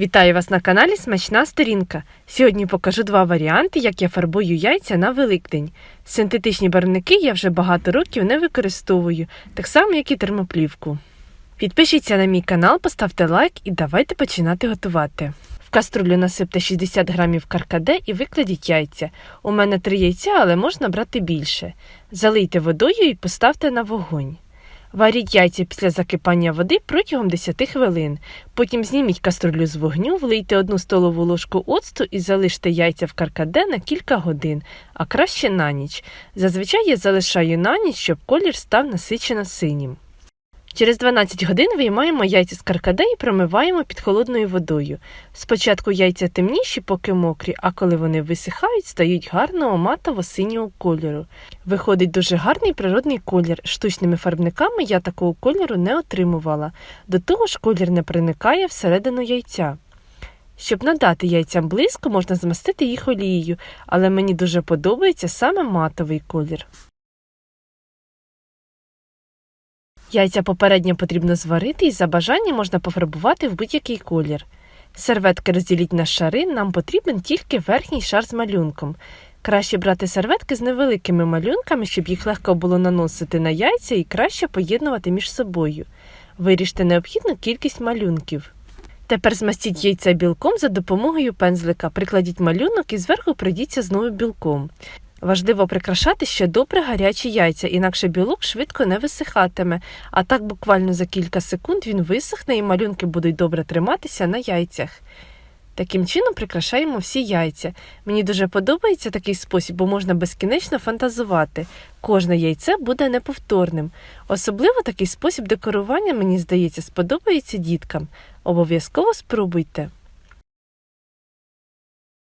Вітаю вас на каналі Смачна сторінка. Сьогодні покажу два варіанти, як я фарбую яйця на Великдень. Синтетичні барвники я вже багато років не використовую, так само, як і термоплівку. Підпишіться на мій канал, поставте лайк і давайте починати готувати. В каструлю насипте 60 грамів каркаде і викладіть яйця. У мене три яйця, але можна брати більше. Залийте водою і поставте на вогонь. Варіть яйця після закипання води протягом 10 хвилин. Потім зніміть каструлю з вогню, влийте одну столову ложку оцту і залиште яйця в каркаде на кілька годин, а краще на ніч. Зазвичай я залишаю на ніч, щоб колір став насичено синім. Через 12 годин виймаємо яйця з каркаде і промиваємо під холодною водою. Спочатку яйця темніші, поки мокрі, а коли вони висихають, стають гарного матово-синього кольору. Виходить дуже гарний природний колір. Штучними фарбниками я такого кольору не отримувала. До того ж, колір не проникає всередину яйця. Щоб надати яйцям блиску, можна змастити їх олією, але мені дуже подобається саме матовий колір. Яйця попередньо потрібно зварити і за бажанням можна пофарбувати в будь-який колір. Серветки розділіть на шари, нам потрібен тільки верхній шар з малюнком. Краще брати серветки з невеликими малюнками, щоб їх легко було наносити на яйця і краще поєднувати між собою. Виріжте необхідну кількість малюнків. Тепер змастіть яйця білком за допомогою пензлика, прикладіть малюнок і зверху пройдіться знову білком. Важливо прикрашати ще добре гарячі яйця, інакше білок швидко не висихатиме, а так буквально за кілька секунд він висохне і малюнки будуть добре триматися на яйцях. Таким чином прикрашаємо всі яйця. Мені дуже подобається такий спосіб, бо можна безкінечно фантазувати. Кожне яйце буде неповторним. Особливо такий спосіб декорування, мені здається, сподобається діткам. Обов'язково спробуйте.